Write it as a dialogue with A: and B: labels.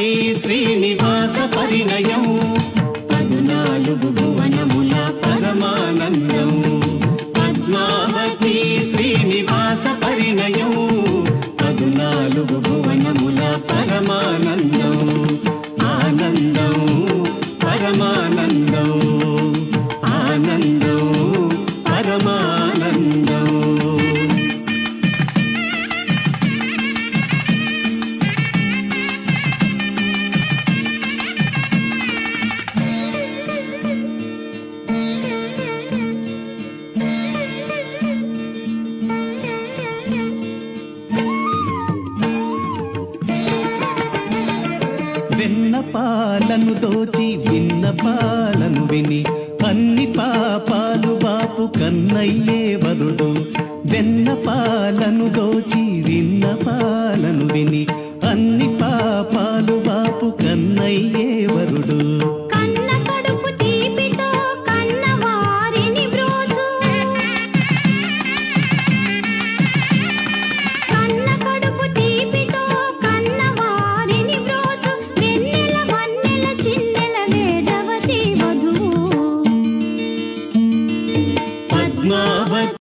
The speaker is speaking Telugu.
A: పద్మావతి శ్రీనివాస పరిణయం. పదునాలుగు భువనముల పరమానందం. పద్మావతి శ్రీనివాస పరిణయం. పదునాలుగు భువనముల పరమానందం. ఆనందం పరమానందం.
B: వెన్న పాలను దోచి విన్న పాలను విని. అన్ని పాపాలు బాపు కన్నయ్యే వరుడు. వెన్న పాలను దోచి విన్న పాలను విని. అన్ని పాపాలు బాపు కన్నయ్యే மம